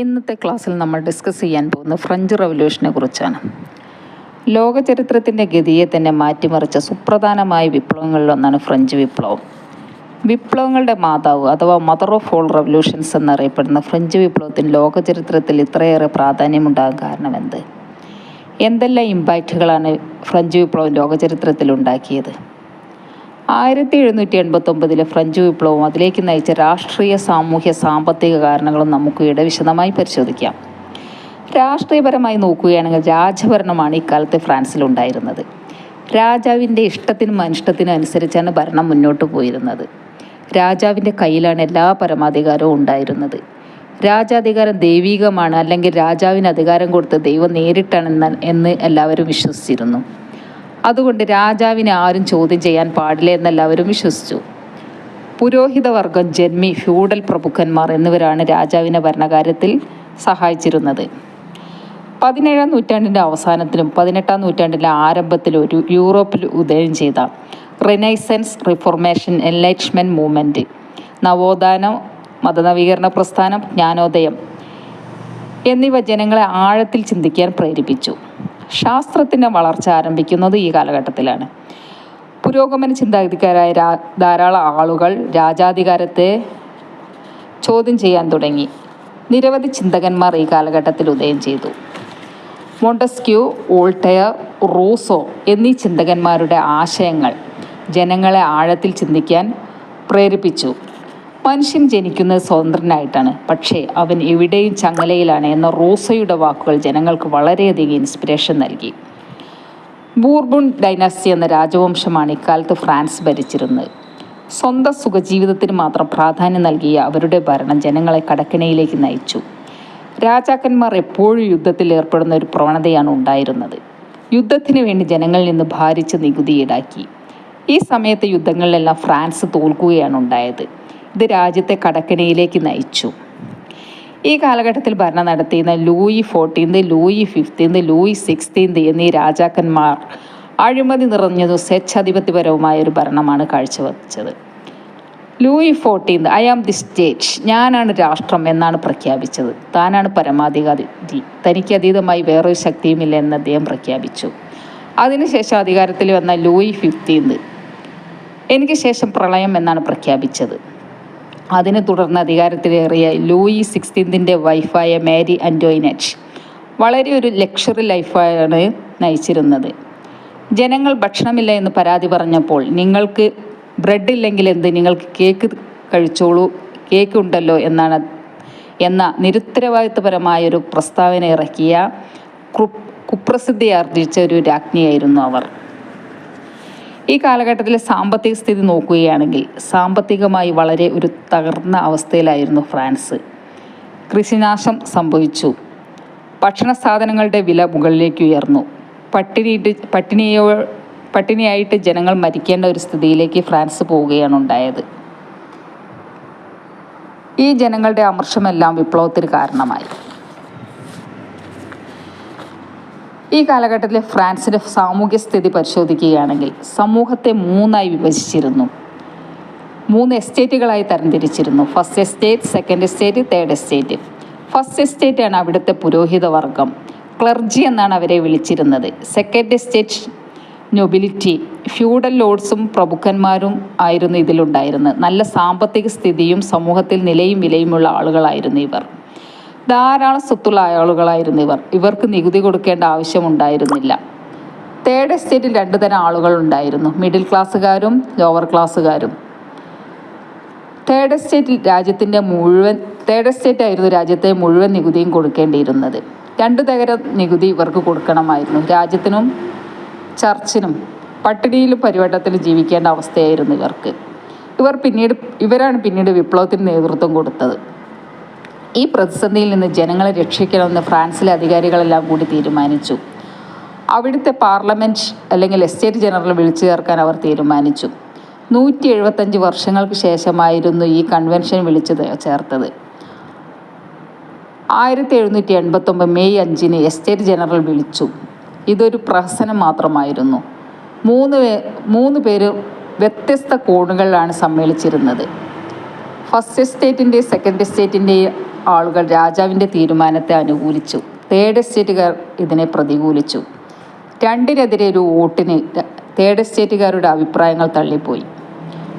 ഇന്നത്തെ ക്ലാസ്സിൽ നമ്മൾ ഡിസ്കസ് ചെയ്യാൻ പോകുന്നത് ഫ്രഞ്ച് റവല്യൂഷനെ കുറിച്ചാണ്. ലോക ചരിത്രത്തിന്റെ ഗതിയെ തന്നെ മാറ്റിമറിച്ച സുപ്രധാനമായ വിപ്ലവങ്ങളിലൊന്നാണ് ഫ്രഞ്ച് വിപ്ലവം. വിപ്ലവങ്ങളുടെ മാതാവ് അഥവാ മദർ ഓഫ് ഓൾ റവല്യൂഷൻസ് എന്നറിയപ്പെടുന്ന ഫ്രഞ്ച് വിപ്ലവത്തിന് ലോകചരിത്രത്തിൽ ഇത്രയേറെ പ്രാധാന്യമുണ്ടാകാൻ കാരണമെന്ത് എന്തെല്ലാം ഇമ്പാക്റ്റുകളാണ് ഫ്രഞ്ച് വിപ്ലവം ലോക ചരിത്രത്തിൽ ഉണ്ടാക്കിയത്? ആയിരത്തി എഴുന്നൂറ്റി എൺപത്തൊമ്പതിലെ ഫ്രഞ്ച് വിപ്ലവം അതിലേക്ക് നയിച്ച രാഷ്ട്രീയ സാമൂഹ്യ സാമ്പത്തിക കാരണങ്ങളും നമുക്ക് ഇവിടെ വിശദമായി പരിശോധിക്കാം. രാഷ്ട്രീയപരമായി നോക്കുകയാണെങ്കിൽ രാജഭരണമാണ് ഇക്കാലത്ത് ഫ്രാൻസിലുണ്ടായിരുന്നത്. രാജാവിന്റെ ഇഷ്ടത്തിനും അനിഷ്ടത്തിനും അനുസരിച്ചാണ് ഭരണം മുന്നോട്ട് പോയിരുന്നത്. രാജാവിന്റെ കയ്യിലാണ് എല്ലാ പരമാധികാരവും ഉണ്ടായിരുന്നത്. രാജാധികാരം ദൈവികമാണ് അല്ലെങ്കിൽ രാജാവിന് അധികാരം കൊടുത്ത് ദൈവം നേരിട്ടാണ് എന്ന് എല്ലാവരും വിശ്വസിച്ചിരുന്നു. അതുകൊണ്ട് രാജാവിനെ ആരും ചോദ്യം ചെയ്യാൻ പാടില്ല എന്നെല്ലാവരും വിശ്വസിച്ചു. പുരോഹിതവർഗം ജന്മി ഫ്യൂഡൽ പ്രഭുക്കന്മാർ എന്നിവരാണ് രാജാവിനെ ഭരണകാര്യത്തിൽ സഹായിച്ചിരുന്നത്. പതിനേഴാം നൂറ്റാണ്ടിന്റെ അവസാനത്തിലും പതിനെട്ടാം നൂറ്റാണ്ടിന്റെ ആരംഭത്തിലും ഒരു യൂറോപ്പിൽ ഉദയം ചെയ്ത റിനൈസൻസ് റിഫോർമേഷൻ എൻലൈറ്റ്മെന്റ് മൂവ്മെന്റ് നവോത്ഥാനം മതനവീകരണ പ്രസ്ഥാനം ജ്ഞാനോദയം എന്നിവ ജനങ്ങളെ ആഴത്തിൽ ചിന്തിക്കാൻ പ്രേരിപ്പിച്ചു. ശാസ്ത്രത്തിന്റെ വളർച്ച ആരംഭിക്കുന്നത് ഈ കാലഘട്ടത്തിലാണ്. പുരോഗമന ചിന്താഗതിക്കാരായ ധാരാളം ആളുകൾ രാജാധികാരത്തെ ചോദ്യം ചെയ്യാൻ തുടങ്ങി. നിരവധി ചിന്തകന്മാർ ഈ കാലഘട്ടത്തിൽ ഉദയം ചെയ്തു. മോണ്ടസ്ക്യൂ ഓൾട്ടയർ റൂസോ എന്നീ ചിന്തകന്മാരുടെ ആശയങ്ങൾ ജനങ്ങളെ ആഴത്തിൽ ചിന്തിക്കാൻ പ്രേരിപ്പിച്ചു. മനുഷ്യൻ ജനിക്കുന്നത് സ്വതന്ത്രനായിട്ടാണ്. പക്ഷേ അവൻ എവിടെയും ചങ്ങലയിലാണ് എന്ന റോസയുടെ വാക്കുകൾ ജനങ്ങൾക്ക് വളരെയധികം ഇൻസ്പിറേഷൻ നൽകി. ബൂർബുൺ ഡൈനാസ്റ്റി എന്ന രാജവംശമാണ് ഇക്കാലത്ത് ഫ്രാൻസ് ഭരിച്ചിരുന്നത്. സ്വന്തം സുഖജീവിതത്തിന് മാത്രം പ്രാധാന്യം നൽകിയ അവരുടെ ഭരണം ജനങ്ങളെ കടക്കിണയിലേക്ക് നയിച്ചു. രാജാക്കന്മാർ എപ്പോഴും യുദ്ധത്തിൽ ഏർപ്പെടുന്ന ഒരു പ്രവണതയാണ് ഉണ്ടായിരുന്നത്. യുദ്ധത്തിന് വേണ്ടി ജനങ്ങളിൽ നിന്ന് ഭാരിച്ച് നികുതി ഈടാക്കി. ഈ സമയത്തെ യുദ്ധങ്ങളിലെല്ലാം ഫ്രാൻസ് തോൽക്കുകയാണ് ഉണ്ടായത്. ഇത് രാജ്യത്തെ കടക്കിണിയിലേക്ക് നയിച്ചു. ഈ കാലഘട്ടത്തിൽ ഭരണം നടത്തിയിരുന്ന Louis fourteenth Louis fifteenth Louis sixteenth എന്നീ രാജാക്കന്മാർ അഴിമതി നിറഞ്ഞതും സ്വച്ഛാധിപത്യപരവുമായ ഒരു ഭരണമാണ് കാഴ്ചവെച്ചത്. Louis fourteenth I am the state ഞാനാണ് രാഷ്ട്രം എന്നാണ് പ്രഖ്യാപിച്ചത്. താനാണ് പരമാധികാരി തനിക്ക് അതീതമായി വേറൊരു ശക്തിയുമില്ല എന്ന് അദ്ദേഹം പ്രഖ്യാപിച്ചു. അതിനുശേഷം അധികാരത്തിൽ വന്ന ലൂയി ഫിഫ്റ്റീൻത് എനിക്ക് ശേഷം പ്രളയം എന്നാണ് പ്രഖ്യാപിച്ചത്. അതിനെ തുടർന്ന് അധികാരത്തിലേറിയ ലൂയി സിക്സ്റ്റീൻതിന്റെ വൈഫായ മേരി ആന്റോയിനറ്റ് വളരെ ഒരു ലക്ഷറി ലൈഫാണ് നയിച്ചിരുന്നത്. ജനങ്ങൾ ഭക്ഷണമില്ല എന്ന് പരാതി പറഞ്ഞപ്പോൾ നിങ്ങൾക്ക് ബ്രെഡ് ഇല്ലെങ്കിൽ എന്ത്? നിങ്ങൾക്ക് കേക്ക് കഴിച്ചോളൂ കേക്ക് ഉണ്ടല്ലോ എന്നാണ് എന്ന നിരുത്തരവാദിത്വപരമായൊരു പ്രസ്താവന ഇറക്കിയ കുപ്രസിദ്ധി ആർജിച്ച ഒരു രാജ്ഞിയായിരുന്നു അവർ. ഈ കാലഘട്ടത്തിലെ സാമ്പത്തിക സ്ഥിതി നോക്കുകയാണെങ്കിൽ സാമ്പത്തികമായി വളരെ ഒരു തകർന്ന അവസ്ഥയിലായിരുന്നു ഫ്രാൻസ്. കൃഷിനാശം സംഭവിച്ചു. ഭക്ഷണ സാധനങ്ങളുടെ വില മുകളിലേക്ക് ഉയർന്നു. പട്ടിണിയിട്ട് പട്ടിണിയോ പട്ടിണിയായിട്ട് ജനങ്ങൾ മരിക്കേണ്ട ഒരു സ്ഥിതിയിലേക്ക് ഫ്രാൻസ് പോവുകയാണ് ഉണ്ടായത്. ഈ ജനങ്ങളുടെ അമർഷമെല്ലാം വിപ്ലവത്തിന് കാരണമായി. ഈ കാലഘട്ടത്തിലെ ഫ്രാൻസിന്റെ സാമൂഹ്യ സ്ഥിതി പരിശോധിക്കുകയാണെങ്കിൽ സമൂഹത്തെ മൂന്നായി വിഭജിച്ചിരുന്നു. മൂന്ന് എസ്റ്റേറ്റുകളായി തരംതിരിച്ചിരുന്നു. First estate second estate third estate. First estate ആണ് അവിടുത്തെ പുരോഹിത വർഗം. ക്ലർജി എന്നാണ് അവരെ വിളിച്ചിരുന്നത്. Second estate nobility. ഫ്യൂഡൽ ലോഡ്സും പ്രഭുക്കന്മാരും ആയിരുന്നു ഇതിലുണ്ടായിരുന്നത്. നല്ല സാമ്പത്തിക സ്ഥിതിയും സമൂഹത്തിൽ നിലയും വിലയുമുള്ള ആളുകളായിരുന്നു ഇവർ. ധാരാളം സ്വത്തുള്ള ആളുകളായിരുന്നു ഇവർ. ഇവർക്ക് നികുതി കൊടുക്കേണ്ട ആവശ്യമുണ്ടായിരുന്നില്ല. തേർഡ് എസ്റ്റേറ്റിൽ രണ്ടു തരം ആളുകൾ ഉണ്ടായിരുന്നു. മിഡിൽ ക്ലാസ്സുകാരും ലോവർ ക്ലാസ്സുകാരും തേർഡ് എസ്റ്റേറ്റിൽ രാജ്യത്തിന്റെ മുഴുവൻ തേർഡ് എസ്റ്റേറ്റ് ആയിരുന്നു രാജ്യത്തെ മുഴുവൻ നികുതിയും കൊടുക്കേണ്ടിയിരുന്നത്. രണ്ടു തകരം നികുതി ഇവർക്ക് കൊടുക്കണമായിരുന്നു. രാജ്യത്തിനും ചർച്ചിനും പട്ടിണിയിലും പരിവട്ടത്തിലും ജീവിക്കേണ്ട അവസ്ഥയായിരുന്നു ഇവർക്ക്. ഇവർ പിന്നീട് ഇവരാണ് പിന്നീട് വിപ്ലവത്തിന് നേതൃത്വം കൊടുത്തത്. ഈ പ്രതിസന്ധിയിൽ നിന്ന് ജനങ്ങളെ രക്ഷിക്കണമെന്ന് ഫ്രാൻസിലെ അധികാരികളെല്ലാം കൂടി തീരുമാനിച്ചു. അവിടുത്തെ പാർലമെന്റ് അല്ലെങ്കിൽ എസ്റ്റേറ്റ് ജനറൽ വിളിച്ചു ചേർക്കാൻ അവർ തീരുമാനിച്ചു. നൂറ്റി എഴുപത്തഞ്ച് വർഷങ്ങൾക്ക് ശേഷമായിരുന്നു ഈ കൺവെൻഷൻ വിളിച്ചു ചേർത്തത്. ആയിരത്തി എഴുന്നൂറ്റി എൺപത്തൊമ്പത് മെയ് അഞ്ചിന് എസ്റ്റേറ്റ് ജനറൽ വിളിച്ചു. ഇതൊരു പ്രഹസനം മാത്രമായിരുന്നു. മൂന്ന് മൂന്ന് പേര് വ്യത്യസ്ത കോണുകളിലാണ് സമ്മേളിച്ചിരുന്നത്. ഫസ്റ്റ് എസ്റ്റേറ്റിന്റെ സെക്കൻഡ് എസ്റ്റേറ്റിന്റെ ആളുകൾ രാജാവിന്റെ തീരുമാനത്തെ അനുകൂലിച്ചു. തേർഡ് എസ്റ്റേറ്റുകാർ ഇതിനെ പ്രതികൂലിച്ചു. രണ്ടിനെതിരെ ഒരു വോട്ടിന് തേർഡ് എസ്റ്റേറ്റുകാരുടെ അഭിപ്രായങ്ങൾ തള്ളിപ്പോയി.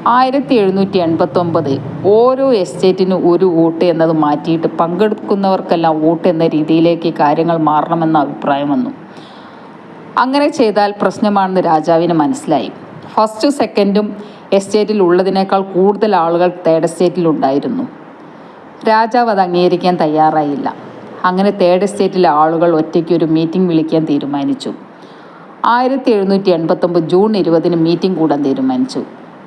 ആയിരത്തി എഴുന്നൂറ്റി എൺപത്തൊമ്പത് ഓരോ എസ്റ്റേറ്റിനും ഒരു വോട്ട് എന്നത് മാറ്റിയിട്ട് പങ്കെടുക്കുന്നവർക്കെല്ലാം വോട്ട് എന്ന രീതിയിലേക്ക് കാര്യങ്ങൾ മാറണമെന്ന അഭിപ്രായം വന്നു. അങ്ങനെ ചെയ്താൽ പ്രശ്നമാണെന്ന് രാജാവിന് മനസ്സിലായി. ഫസ്റ്റും സെക്കൻഡും എസ്റ്റേറ്റിൽ ഉള്ളതിനേക്കാൾ കൂടുതൽ ആളുകൾ തേർഡ് എസ്റ്റേറ്റിൽ ഉണ്ടായിരുന്നു. രാജാവ് അത് അംഗീകരിക്കാൻ തയ്യാറായില്ല. അങ്ങനെ തേർഡ് എസ്റ്റേറ്റിലെ ആളുകൾ ഒറ്റയ്ക്ക് ഒരു മീറ്റിംഗ് വിളിക്കാൻ തീരുമാനിച്ചു. ആയിരത്തി എഴുന്നൂറ്റി എൺപത്തൊമ്പത് ജൂൺ ഇരുപതിന് മീറ്റിംഗ് കൂടാൻ തീരുമാനിച്ചു.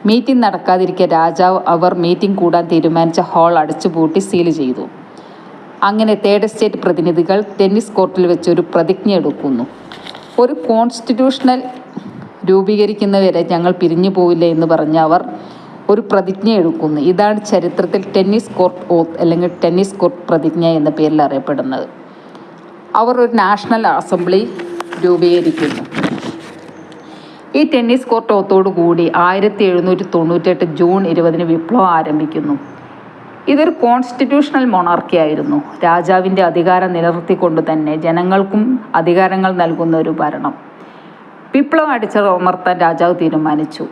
മീറ്റിംഗ് നടക്കാതിരിക്കെ രാജാവ് അവർ മീറ്റിംഗ് കൂടാൻ തീരുമാനിച്ച ഹാൾ അടച്ചുപൂട്ടി സീൽ ചെയ്തു. അങ്ങനെ തേർഡ് എസ്റ്റേറ്റ് പ്രതിനിധികൾ ടെന്നീസ് കോർട്ടിൽ വെച്ച് ഒരു പ്രതിജ്ഞ എടുക്കുന്നു. ഒരു കോൺസ്റ്റിറ്റ്യൂഷണൽ രൂപീകരിക്കുന്നവരെ ഞങ്ങൾ പിരിഞ്ഞു പോവില്ല എന്ന് പറഞ്ഞ അവർ ഒരു പ്രതിജ്ഞ എടുക്കുന്നു. ഇതാണ് ചരിത്രത്തിൽ ടെന്നീസ് കോർട്ട് ഓത്ത് അല്ലെങ്കിൽ ടെന്നീസ് കോർട്ട് പ്രതിജ്ഞ എന്ന പേരിൽ അറിയപ്പെടുന്നത്. അവർ ഒരു നാഷണൽ അസംബ്ലി രൂപീകരിക്കുന്നു. ഈ ടെന്നീസ് കോർട്ട് ഓത്തോടു കൂടി ആയിരത്തി എഴുന്നൂറ്റി തൊണ്ണൂറ്റെട്ട് ജൂൺ ഇരുപതിന് വിപ്ലവം ആരംഭിക്കുന്നു. ഇതൊരു കോൺസ്റ്റിറ്റ്യൂഷണൽ മൊണാർക്കി ആയിരുന്നു. രാജാവിന്റെ അധികാരം നിലനിർത്തിക്കൊണ്ട് തന്നെ ജനങ്ങൾക്കും അധികാരങ്ങൾ നൽകുന്ന ഒരു ഭരണം. വിപ്ലവം അടിച്ചമർത്താൻ രാജാവ് തീരുമാനിച്ചു.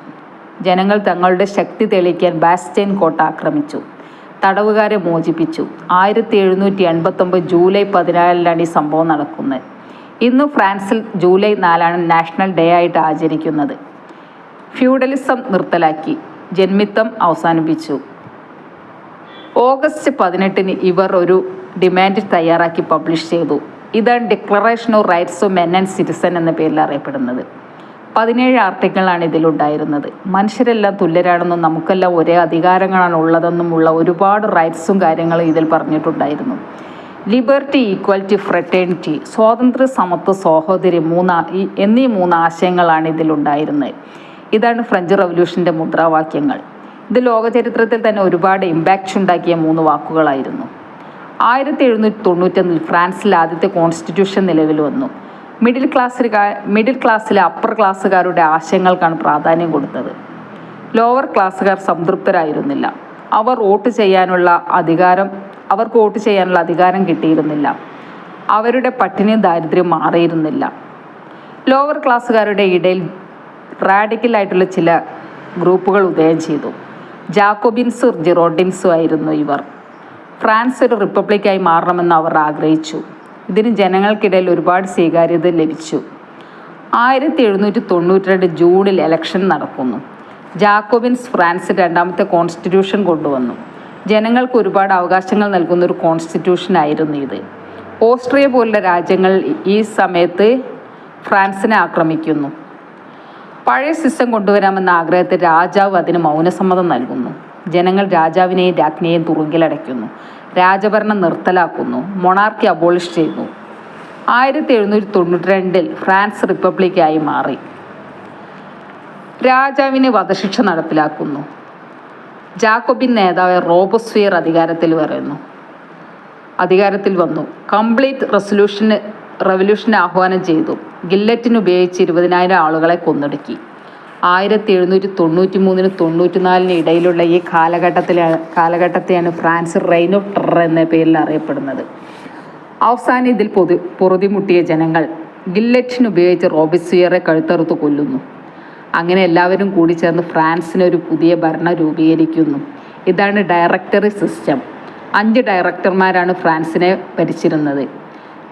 ജനങ്ങൾ തങ്ങളുടെ ശക്തി തെളിയിക്കാൻ ബാസ്റ്റൈൻ കോട്ട ആക്രമിച്ചു. തടവുകാരെ മോചിപ്പിച്ചു. ആയിരത്തി എഴുന്നൂറ്റി എൺപത്തൊമ്പത് ജൂലൈ പതിനാലിലാണ് ഈ സംഭവം നടക്കുന്നത്. ഇന്ന് ഫ്രാൻസിൽ ജൂലൈ നാലാണ് നാഷണൽ ഡേ ആയിട്ട് ആചരിക്കുന്നത്. ഫ്യൂഡലിസം നിർത്തലാക്കി. ജന്മിത്തം അവസാനിപ്പിച്ചു. ഓഗസ്റ്റ് പതിനെട്ടിന് ഇവർ ഒരു ഡിമാൻഡ് തയ്യാറാക്കി പബ്ലിഷ് ചെയ്തു. ഇതാണ് declaration of rights of men and citizen എന്ന പേരിൽ അറിയപ്പെടുന്നത്. പതിനേഴ് ആർട്ടിക്കിളാണ് ഇതിലുണ്ടായിരുന്നത്. മനുഷ്യരെല്ലാം തുല്യരാണെന്നും നമുക്കെല്ലാം ഒരേ അധികാരങ്ങളാണ് ഉള്ളതെന്നും ഉള്ള ഒരുപാട് റൈറ്റ്സും കാര്യങ്ങളും ഇതിൽ പറഞ്ഞിട്ടുണ്ടായിരുന്നു. ലിബർട്ടി ഈക്വാലിറ്റി ഫ്രട്ടേണിറ്റി സ്വാതന്ത്ര്യ സമത്വ സഹോദരി മൂന്ന് എന്നീ മൂന്ന് ആശയങ്ങളാണ് ഇതിലുണ്ടായിരുന്നത്. ഇതാണ് ഫ്രഞ്ച് റവല്യൂഷന്റെ മുദ്രാവാക്യങ്ങൾ. ഇത് ലോകചരിത്രത്തിൽ തന്നെ ഒരുപാട് ഇമ്പാക്റ്റ് ഉണ്ടാക്കിയ മൂന്ന് വാക്കുകളായിരുന്നു. ആയിരത്തി എഴുന്നൂറ്റി തൊണ്ണൂറ്റൊന്നിൽ ഫ്രാൻസിൽ ആദ്യത്തെ കോൺസ്റ്റിറ്റ്യൂഷൻ നിലവിൽ വന്നു. മിഡിൽ ക്ലാസ്സിൽ മിഡിൽ ക്ലാസ്സിലെ അപ്പർ ക്ലാസ്സുകാരുടെ ആശയങ്ങൾക്കാണ് പ്രാധാന്യം കൊടുത്തത്. ലോവർ ക്ലാസ്സുകാർ സംതൃപ്തരായിരുന്നില്ല. അവർ വോട്ട് ചെയ്യാനുള്ള അധികാരം അവർക്ക് വോട്ട് ചെയ്യാനുള്ള അധികാരം കിട്ടിയിരുന്നില്ല. അവരുടെ പട്ടിണിയും ദാരിദ്ര്യം മാറിയിരുന്നില്ല. ലോവർ ക്ലാസ്സുകാരുടെ ഇടയിൽ റാഡിക്കലായിട്ടുള്ള ചില ഗ്രൂപ്പുകൾ ഉദയം ചെയ്തു. ജാക്കോബിൻസും ജിറോഡിൻസും ആയിരുന്നു ഇവർ. ഫ്രാൻസ് ഒരു റിപ്പബ്ലിക്കായി മാറണമെന്ന് അവർ ആഗ്രഹിച്ചു. ഇതിന് ജനങ്ങൾക്കിടയിൽ ഒരുപാട് സ്വീകാര്യത ലഭിച്ചു. ആയിരത്തി എഴുന്നൂറ്റി തൊണ്ണൂറ്റി രണ്ട് ജൂണിൽ ഇലക്ഷൻ നടക്കുന്നു. ജാക്കോബിൻസ് ഫ്രാൻസ് രണ്ടാമത്തെ കോൺസ്റ്റിറ്റ്യൂഷൻ കൊണ്ടുവന്നു. ജനങ്ങൾക്ക് ഒരുപാട് അവകാശങ്ങൾ നൽകുന്ന ഒരു കോൺസ്റ്റിറ്റ്യൂഷൻ ആയിരുന്നു ഇത്. ഓസ്ട്രിയ പോലുള്ള രാജ്യങ്ങൾ ഈ സമയത്ത് ഫ്രാൻസിനെ ആക്രമിക്കുന്നു. പഴയ സിസ്റ്റം കൊണ്ടുവരാമെന്ന ആഗ്രഹത്തിൽ രാജാവ് അതിന് മൗനസമ്മതം നൽകുന്നു. ജനങ്ങൾ രാജാവിനെയും രാജ്ഞിയെയും തുറുങ്കിലടയ്ക്കുന്നു. രാജഭരണം നിർത്തലാക്കുന്നു. മൊണാർക്കി അബോളിഷ് ചെയ്യുന്നു. ആയിരത്തി എഴുന്നൂറ്റി തൊണ്ണൂറ്റി രണ്ടിൽ ഫ്രാൻസ് റിപ്പബ്ലിക്കായി മാറി. രാജാവിന് വധശിക്ഷ നടപ്പിലാക്കുന്നു. ജാക്കോബിൻ നേതാവ് റോബോസ്ഫിയർ അധികാരത്തിൽ വരുന്നു. അധികാരത്തിൽ വന്നു. കംപ്ലീറ്റ് റെസൊല്യൂഷന് റവല്യൂഷന് ആഹ്വാനം ചെയ്തു. ഗില്ലറ്റിന് ഉപയോഗിച്ച് ഇരുപതിനായിരം ആളുകളെ കൊന്നൊടുക്കി. ആയിരത്തി എഴുന്നൂറ്റി തൊണ്ണൂറ്റി മൂന്നിന് തൊണ്ണൂറ്റിനാലിന് ഇടയിലുള്ള ഈ കാലഘട്ടത്തിലെ കാലഘട്ടത്തെയാണ് ഫ്രാൻസ് റെയിൻ ഓഫ് ടെറർ എന്ന പേരിൽ അറിയപ്പെടുന്നത്. അവസാനം ഇതിൽ പൊതു പൊറുതിമുട്ടിയ ജനങ്ങൾ ഗില്ലറ്റിനുപയോഗിച്ച് റോബിസ്വിയറെ കഴുത്തറുത്ത് കൊല്ലുന്നു. അങ്ങനെ എല്ലാവരും കൂടി ചേർന്ന് ഫ്രാൻസിന് ഒരു പുതിയ ഭരണം രൂപീകരിക്കുന്നു. ഇതാണ് ഡയറക്ടറി സിസ്റ്റം. അഞ്ച് ഡയറക്ടർമാരാണ് ഫ്രാൻസിനെ ഭരിച്ചിരുന്നത്.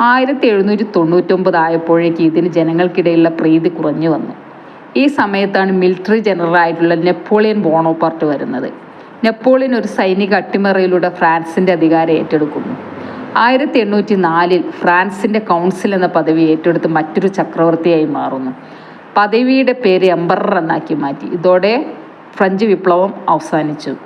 ആയിരത്തി എഴുന്നൂറ്റി തൊണ്ണൂറ്റൊമ്പത് ആയപ്പോഴേക്ക് ഇതിന് ജനങ്ങൾക്കിടയിലുള്ള പ്രീതി കുറഞ്ഞു വന്നു. ഈ സമയത്താണ് മിലിറ്ററി ജനറൽ ആയിട്ടുള്ള നെപ്പോളിയൻ ബോണോപാർട്ട് വരുന്നത്. നെപ്പോളിയൻ ഒരു സൈനിക അട്ടിമറിയിലൂടെ ഫ്രാൻസിന്റെ അധികാരം ഏറ്റെടുക്കുന്നു. ആയിരത്തി എണ്ണൂറ്റി നാലിൽ ഫ്രാൻസിന്റെ കൗൺസിൽ എന്ന പദവി ഏറ്റെടുത്ത് മറ്റൊരു ചക്രവർത്തിയായി മാറുന്നു. പദവിയുടെ പേര് എംബറർ എന്നാക്കി മാറ്റി. ഇതോടെ ഫ്രഞ്ച് വിപ്ലവം അവസാനിച്ചു.